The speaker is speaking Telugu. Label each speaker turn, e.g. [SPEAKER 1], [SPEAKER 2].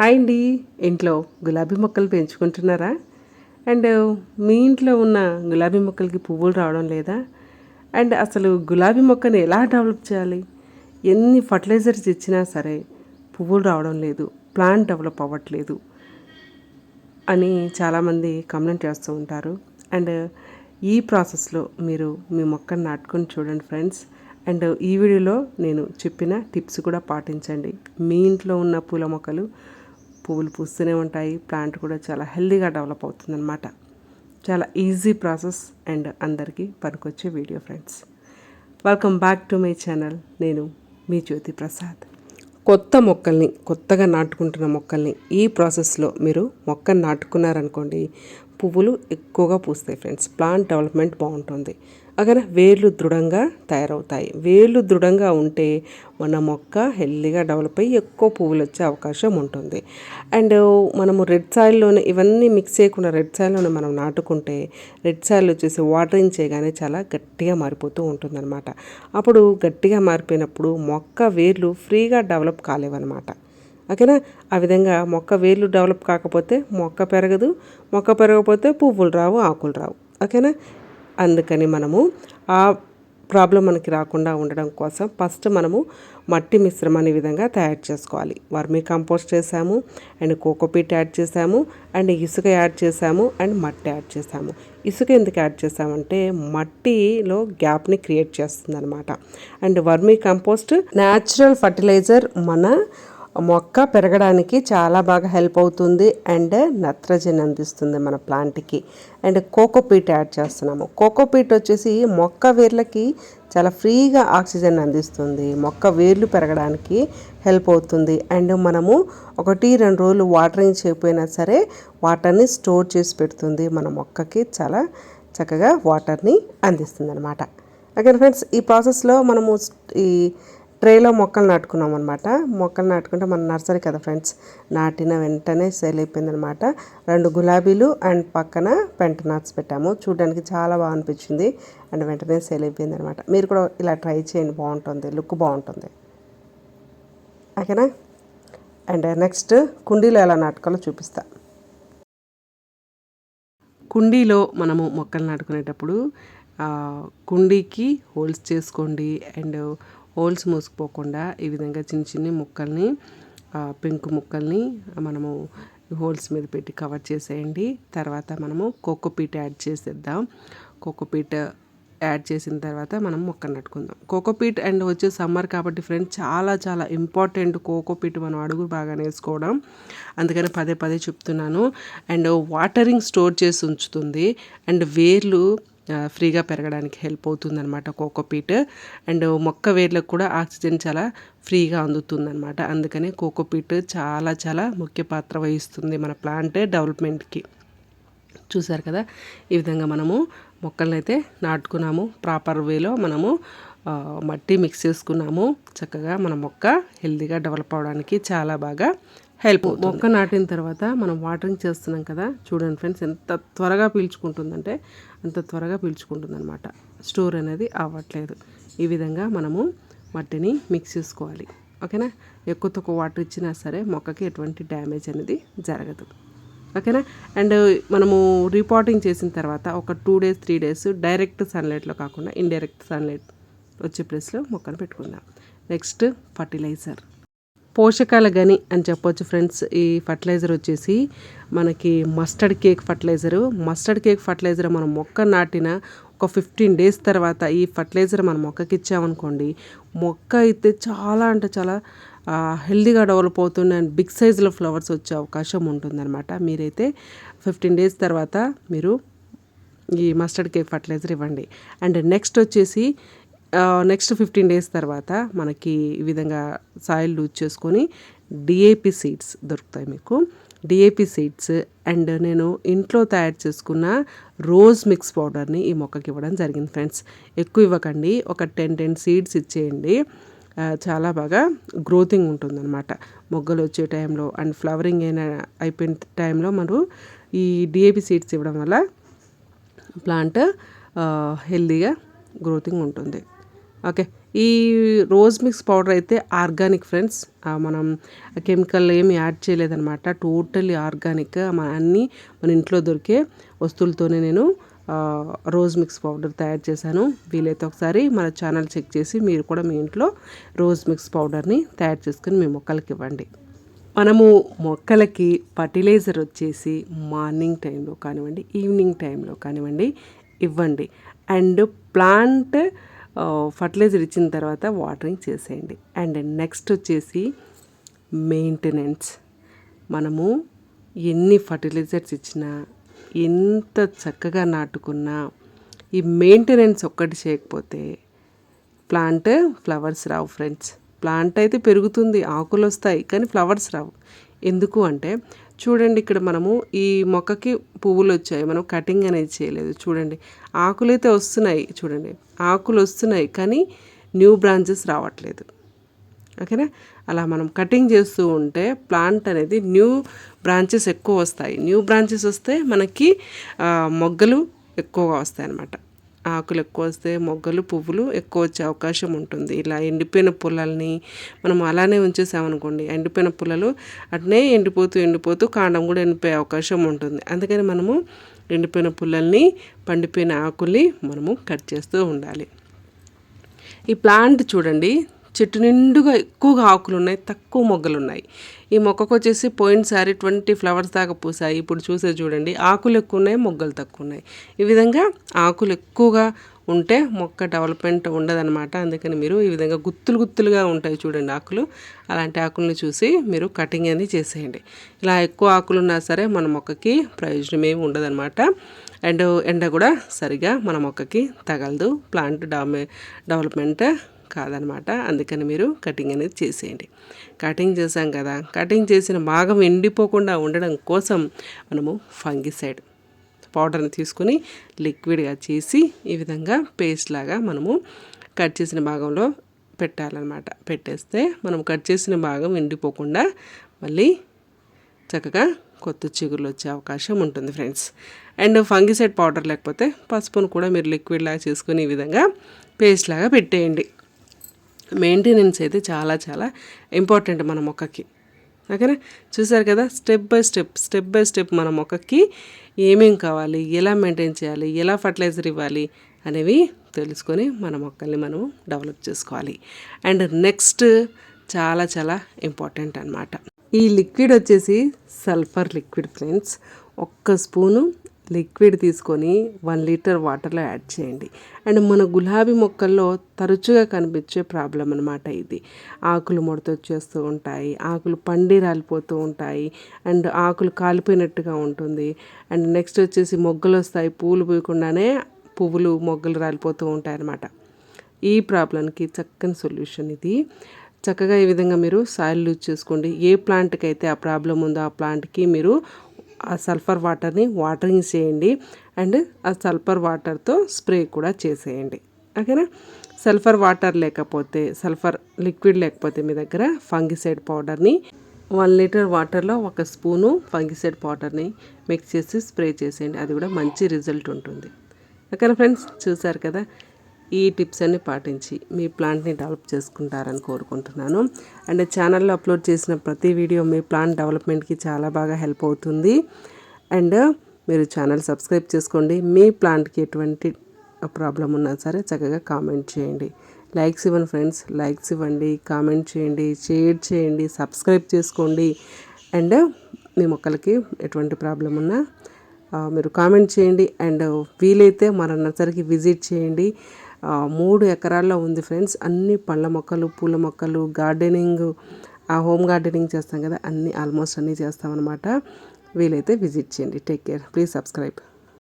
[SPEAKER 1] హాయ్ అండి. ఇంట్లో గులాబీ మొక్కలు పెంచుకుంటున్నారా? అండ్ మీ ఇంట్లో ఉన్న గులాబీ మొక్కలకి పువ్వులు రావడం లేదా? అండ్ అసలు గులాబీ మొక్కని ఎలా డెవలప్ చేయాలి? ఎన్ని ఫర్టిలైజర్స్ ఇచ్చినా సరే పువ్వులు రావడం లేదు ప్లాంట్ డెవలప్ అవ్వట్లేదు అని చాలామంది కమెంట్ చేస్తూ ఉంటారు. అండ్ ఈ ప్రాసెస్లో మీరు మీ మొక్కను నాటుకొని చూడండి ఫ్రెండ్స్. అండ్ ఈ వీడియోలో నేను చెప్పిన టిప్స్ కూడా పాటించండి. మీ ఇంట్లో ఉన్న పూల మొక్కలు పువ్వులు పూస్తూనే ఉంటాయి. ప్లాంట్ కూడా చాలా హెల్దీగా డెవలప్ అవుతుందన్నమాట. చాలా ఈజీ ప్రాసెస్ అండ్ అందరికీ పనికొచ్చే video friends. Welcome back to my channel. నేను మీ జ్యోతి ప్రసాద్. కొత్త మొక్కల్ని కొత్తగా నాటుకుంటున్న మొక్కల్ని ఈ ప్రాసెస్లో మీరు మొక్కను నాటుకున్నారనుకోండి పువ్వులు ఎక్కువగా పూస్తాయి ఫ్రెండ్స్. ప్లాంట్ డెవలప్మెంట్ బాగుంటుంది. అగన వేర్లు దృఢంగా తయారవుతాయి. వేర్లు దృఢంగా ఉంటే మన మొక్క హెల్దీగా డెవలప్ అయ్యి ఎక్కువ పువ్వులు వచ్చే అవకాశం ఉంటుంది. అండ్ మనము రెడ్ సాయిల్లోనే ఇవన్నీ మిక్స్ చేయకుండా రెడ్ సాయిల్లోనే మనం నాటుకుంటే రెడ్ సాయిల్ వచ్చేసి వాటరింగ్ చేయగానే చాలా గట్టిగా మారిపోతూ ఉంటుందన్నమాట. అప్పుడు గట్టిగా మారిపోయినప్పుడు మొక్క వేర్లు ఫ్రీగా డెవలప్ కాలేవన్నమాట. ఓకేనా? ఆ విధంగా మొక్క వేర్లు డెవలప్ కాకపోతే మొక్క పెరగదు. మొక్క పెరగకపోతే పువ్వులు రావు ఆకులు రావు. ఓకేనా? అందుకని మనము ఆ ప్రాబ్లం మనకి రాకుండా ఉండడం కోసం ఫస్ట్ మనము మట్టి మిశ్రమాన్ని విధంగా తయారు చేసుకోవాలి. వర్మీ కంపోస్ట్ చేసాము అండ్ కోకోపీట్ యాడ్ చేసాము అండ్ ఇసుక యాడ్ చేసాము అండ్ మట్టి యాడ్ చేసాము. ఇసుక ఎందుకు యాడ్ చేసామంటే మట్టిలో గ్యాప్ని క్రియేట్ చేస్తుంది అనమాట and vermi compost natural fertiliser మన మొక్క పెరగడానికి చాలా బాగా హెల్ప్ అవుతుంది అండ్ నత్రజని అందిస్తుంది మన ప్లాంట్కి అండ్ కోకోపీట్ యాడ్ చేస్తున్నాము. కోకోపీట్ వచ్చేసి మొక్క వేర్లకి చాలా ఫ్రీగా ఆక్సిజన్ అందిస్తుంది. మొక్క వేర్లు పెరగడానికి హెల్ప్ అవుతుంది. అండ్ మనము ఒకటి రెండు రోజులు వాటరింగ్ చేయకపోయినా సరే వాటర్ని స్టోర్ చేసి పెడుతుంది. మన మొక్కకి చాలా చక్కగా వాటర్ని అందిస్తుంది అనమాట ఓకే ఫ్రెండ్స్ ఈ ప్రాసెస్లో మనము ఈ ట్రేలో మొక్కలు నాటుకున్నాం అనమాట మొక్కలు నాటుకుంటే మన నర్సరీ కదా ఫ్రెండ్స్? నాటిన వెంటనే సేల్ అయిపోయిందనమాట రెండు గులాబీలు అండ్ పక్కన పెంట పెంటనాట్స్ పెట్టాము. చూడడానికి చాలా బాగా అనిపించింది. అండ్ వెంటనే సేల్ అయిపోయింది అనమాట మీరు కూడా ఇలా ట్రై చేయండి. బాగుంటుంది. లుక్ బాగుంటుంది. ఓకేనా? అండ్ నెక్స్ట్ కుండీలో ఎలా నాటుకోవాలో చూపిస్తాను కుండీలో మనము మొక్కలు నాటుకునేటప్పుడు కుండీకి హోల్స్ చేసుకోండి. అండ్ హోల్స్ మూసుకుపోకుండా ఈ విధంగా చిన్న చిన్న ముక్కల్ని పెంకు ముక్కల్ని మనము హోల్స్ మీద పెట్టి కవర్ చేసేయండి. తర్వాత మనము కోకోపీట్ యాడ్ చేసేద్దాం. కోకోపీట్ యాడ్ చేసిన తర్వాత మనం మొక్కను నట్టుకుందాం. కోకోపీట్ అండ్ వచ్చే సమ్మర్ కాబట్టి ఫ్రెండ్స్ చాలా చాలా ఇంపార్టెంట్ కోకోపీట్ మనం అడుగు బాగా వేసుకోవడం. అందుకని పదే పదే చెప్తున్నాను. అండ్ వాటరింగ్ స్టోర్ చేసి ఉంచుతుంది. అండ్ వేర్లు ఫ్రీగా పెరగడానికి హెల్ప్ అవుతుంది అనమాట కోకోపీట్ అండ్ మొక్క వేర్లకు కూడా ఆక్సిజన్ చాలా ఫ్రీగా అందుతుందనమాట అందుకని కోకోపీట్ చాలా చాలా ముఖ్య పాత్ర వహిస్తుంది మన ప్లాంట్ డెవలప్మెంట్కి. చూసారు కదా? ఈ విధంగా మనము మొక్కలను అయితే నాటుకున్నాము. ప్రాపర్ వేలో మనము మట్టి మిక్స్ చేసుకున్నాము. చక్కగా మన మొక్క హెల్తీగా డెవలప్ అవడానికి చాలా బాగా హెల్ప్ మొక్క నాటిన తర్వాత మనం వాటరింగ్ చేస్తున్నాం కదా చూడండి ఫ్రెండ్స్ ఎంత త్వరగా పీల్చుకుంటుందంటే అంత త్వరగా పీల్చుకుంటుంది అనమాట స్టోర్ అనేది అవ్వట్లేదు. ఈ విధంగా మనము మట్టిని మిక్స్ చేసుకోవాలి. ఓకేనా? ఎక్కువ తక్కువ వాటర్ ఇచ్చినా సరే మొక్కకి ఎటువంటి డ్యామేజ్ అనేది జరగదు. ఓకేనా? అండ్ మనము రిపోర్టింగ్ చేసిన తర్వాత ఒక two days three days direct సన్లైట్లో కాకుండా ఇండైరెక్ట్ సన్లైట్ వచ్చే ప్లేస్లో మొక్కను పెట్టుకుందాం. Next fertilizer. పోషకాల గని అని చెప్పొచ్చు ఫ్రెండ్స్. ఈ ఫర్టిలైజర్ వచ్చేసి మనకి mustard cake fertilizer. Mustard cake fertilizer మనం మొక్క నాటిన ఒక ఫిఫ్టీన్ డేస్ తర్వాత ఈ ఫర్టిలైజర్ మనం మొక్కకి ఇచ్చామనుకోండి మొక్క అయితే చాలా అంటే చాలా హెల్దీగా డెవలప్ అవుతుంది అండ్ బిగ్ సైజులో ఫ్లవర్స్ వచ్చే అవకాశం ఉంటుందన్నమాట. మీరైతే ఫిఫ్టీన్ డేస్ తర్వాత మీరు ఈ మస్టర్డ్ కేక్ ఫర్టిలైజర్ ఇవ్వండి. అండ్ నెక్స్ట్ వచ్చేసి నెక్స్ట్ ఫిఫ్టీన్ డేస్ తర్వాత మనకి ఈ విధంగా సాయిల్ లూజ్ చేసుకొని డిఏపి సీడ్స్ దొరుకుతాయి మీకు. డిఏపి సీడ్స్ అండ్ నేను ఇంట్లో తయారు చేసుకున్న రోజ్ మిక్స్ పౌడర్ని ఈ మొక్కకి ఇవ్వడం జరిగింది ఫ్రెండ్స్ ఎక్కువ ఇవ్వకండి. ఒక టెన్ టెన్ సీడ్స్ ఇచ్చేయండి. చాలా బాగా గ్రోతింగ్ ఉంటుందన్నమాట. మొగ్గలు వచ్చే టైంలో అండ్ ఫ్లవరింగ్ అయిన అయిపోయిన టైంలో మనం ఈ డిఏపి సీడ్స్ ఇవ్వడం వల్ల ప్లాంట్ హెల్దీగా గ్రోతింగ్ ఉంటుంది. ఓకే. ఈ రోజ్ మిక్స్ పౌడర్ అయితే ఆర్గానిక్ ఫ్రెండ్స్. మనం కెమికల్ ఏమి యాడ్ చేయలేదన్నమాట. Totally organic. మన అన్నీ మన ఇంట్లో దొరికే వస్తువులతోనే నేను రోజ్ మిక్స్ పౌడర్ తయారు చేశాను. వీలైతే ఒకసారి మన ఛానల్ చెక్ చేసి మీరు కూడా మీ ఇంట్లో రోజ్ మిక్స్ పౌడర్ని తయారు చేసుకుని మీ మొక్కలకి ఇవ్వండి. మనము మొక్కలకి ఫర్టిలైజర్ వచ్చేసి మార్నింగ్ టైంలో కానివ్వండి ఈవినింగ్ టైంలో కానివ్వండి ఇవ్వండి. అండ్ ప్లాంట్ ఫర్టిలైజర్ ఇచ్చిన తర్వాత వాటరింగ్ చేసేయండి. అండ్ నెక్స్ట్ వచ్చేసి మెయింటెనెన్స్. మనము ఎన్ని ఫర్టిలైజర్స్ ఇచ్చినా ఎంత చక్కగా నాటుకున్నా ఈ మెయింటెనెన్స్ ఒక్కటి చేయకపోతే ప్లాంట్ ఫ్లవర్స్ రావు ఫ్రెండ్స్. ప్లాంట్ అయితే పెరుగుతుంది ఆకులు వస్తాయి కానీ ఫ్లవర్స్ రావు. ఎందుకు అంటే చూడండి ఇక్కడ మనము ఈ మొక్కకి పువ్వులు వచ్చాయి. మనం కటింగ్ అనేది చేయలేదు. చూడండి. ఆకులు అయితే వస్తున్నాయి. చూడండి. ఆకులు వస్తున్నాయి కానీ న్యూ బ్రాంచెస్ రావట్లేదు. ఓకేనా? అలా మనం కటింగ్ చేస్తూ ఉంటే ప్లాంట్ అనేది న్యూ బ్రాంచెస్ ఎక్కువ వస్తాయి. న్యూ బ్రాంచెస్ వస్తే మనకి మొగ్గలు ఎక్కువగా వస్తాయి అన్నమాట ఆకులు ఎక్కువ వస్తే మొగ్గలు పువ్వులు ఎక్కువ వచ్చే అవకాశం ఉంటుంది. ఇలా ఎండిపోయిన పుల్లల్ని మనం అలానే ఉంచేసామనుకోండి ఎండిపోయిన పుల్లలు అట్నే ఎండిపోతూ ఎండిపోతూ కాండం కూడా ఎండిపోయే అవకాశం ఉంటుంది. అందుకని మనము ఎండిపోయిన పుల్లల్ని పండిపోయిన ఆకుల్ని మనము కట్ చేస్తూ ఉండాలి. ఈ ప్లాంట్ చూడండి చెట్టు నిండుగా ఎక్కువగా ఆకులు ఉన్నాయి తక్కువ మొగ్గలు ఉన్నాయి ఈ మొక్కకు వచ్చేసి పోయినసారి ట్వంటీ ఫ్లవర్స్ దాకా పూసాయి. ఇప్పుడు చూసే చూడండి ఆకులు ఎక్కువ ఉన్నాయి మొగ్గలు తక్కువ ఉన్నాయి ఈ విధంగా ఆకులు ఎక్కువగా ఉంటే మొక్క డెవలప్మెంట్ ఉండదన్నమాట. అందుకని మీరు ఈ విధంగా గుత్తులు గుత్తులుగా ఉంటాయి చూడండి ఆకులు. అలాంటి ఆకులను చూసి మీరు కటింగ్ అనేది చేసేయండి. ఇలా ఎక్కువ ఆకులు ఉన్నా సరే మన మొక్కకి ప్రయోజనం ఏమి ఉండదన్నమాట. అండ్ ఎండ కూడా సరిగా మన మొక్కకి తగలదు. ప్లాంట్ డెవలప్మెంట్ కాదనమాట. అందుకని మీరు కటింగ్ అనేది చేసేయండి. కటింగ్ చేసాం కదా. కటింగ్ చేసిన భాగం ఎండిపోకుండా ఉండడం కోసం మనము ఫంగిసైడ్ పౌడర్ని తీసుకొని లిక్విడ్గా చేసి ఈ విధంగా పేస్ట్ లాగా మనము కట్ చేసిన భాగంలో పెట్టాలన్నమాట. పెట్టేస్తే మనం కట్ చేసిన భాగం ఎండిపోకుండా మళ్ళీ చక్కగా కొత్త చిగురులు వచ్చే అవకాశం ఉంటుంది ఫ్రెండ్స్ అండ్ ఫంగిసైడ్ పౌడర్ లేకపోతే పసుపును కూడా మీరు లిక్విడ్ లాగా చేసుకుని ఈ విధంగా పేస్ట్ లాగా పెట్టేయండి. మెయింటెనెన్స్ అయితే చాలా చాలా ఇంపార్టెంట్ మన మొక్కకి. ఓకేనా? చూసారు కదా? Step by step step by step మన మొక్కకి ఏమేం కావాలి? ఎలా మెయింటైన్ చేయాలి? ఎలా ఫర్టిలైజర్ ఇవ్వాలి? అనేవి తెలుసుకొని మన మొక్కల్ని మనం డెవలప్ చేసుకోవాలి. అండ్ నెక్స్ట్ చాలా చాలా ఇంపార్టెంట్ అనమాట ఈ లిక్విడ్ వచ్చేసి సల్ఫర్ లిక్విడ్ ఫ్రెండ్స్. ఒక్క స్పూను లిక్విడ్ తీసుకొని వన్ లీటర్ వాటర్లో యాడ్ చేయండి. అండ్ మన గులాబీ మొక్కల్లో తరచుగా కనిపించే ప్రాబ్లం అనమాట ఇది. ఆకులు ముడత వచ్చేస్తూ ఉంటాయి ఆకులు పండి రాలిపోతూ ఉంటాయి అండ్ ఆకులు కాలిపోయినట్టుగా ఉంటుంది. అండ్ నెక్స్ట్ వచ్చేసి మొగ్గలు వస్తాయి పూలు పూయకుండానే పువ్వులు మొగ్గలు రాలిపోతూ ఉంటాయి అన్నమాట ఈ ప్రాబ్లంకి చక్కని సొల్యూషన్ ఇది. చక్కగా ఈ విధంగా మీరు సాయిల్ యూజ్ చేసుకోండి. ఏ ప్లాంట్కి అయితే ఆ ప్రాబ్లం ఉందో ఆ ప్లాంట్కి మీరు ఆ సల్ఫర్ వాటర్ని వాటరింగ్ చేయండి అండ్ ఆ సల్ఫర్ వాటర్తో స్ప్రే కూడా చేసేయండి. ఓకేనా? సల్ఫర్ వాటర్ లేకపోతే సల్ఫర్ లిక్విడ్ లేకపోతే మీ దగ్గర ఫంగిసైడ్ పౌడర్ని వన్ లీటర్ వాటర్లో ఒక స్పూను ఫంగిసైడ్ పౌడర్ని మిక్స్ చేసి స్ప్రే చేసేయండి. అది కూడా మంచి రిజల్ట్ ఉంటుంది. ఓకేనా ఫ్రెండ్స్? చూసారు కదా? ఈ టిప్స్ అన్ని పాటించి మీ ప్లాంట్ని డెవలప్ చేసుకుంటారని కోరుకుంటున్నాను. అండ్ ఛానల్లో అప్లోడ్ చేసిన ప్రతి వీడియో మీ ప్లాంట్ డెవలప్మెంట్కి చాలా బాగా హెల్ప్ అవుతుంది. అండ్ మీరు ఛానల్ సబ్స్క్రైబ్ చేసుకోండి. మీ ప్లాంట్కి ఎటువంటి ప్రాబ్లం ఉన్నా సరే చక్కగా కామెంట్ చేయండి. లైక్స్ ఇవ్వండి ఫ్రెండ్స్. లైక్స్ ఇవ్వండి కామెంట్ చేయండి షేర్ చేయండి సబ్స్క్రైబ్ చేసుకోండి. అండ్ మీ మొక్కలకి ఎటువంటి ప్రాబ్లం ఉన్నా మీరు కామెంట్ చేయండి. అండ్ వీలైతే మన నర్సరీకి విజిట్ చేయండి. మూడు ఎకరాల్లో ఉంది ఫ్రెండ్స్. అన్ని పళ్ళ మొక్కలు పూల మొక్కలు గార్డెనింగ్ ఆ హోమ్ గార్డెనింగ్ చేస్తాం కదా అన్నీ ఆల్మోస్ట్ అన్నీ చేస్తామన్నమాట. వీలైతే విజిట్ చేయండి. Take care. Please subscribe.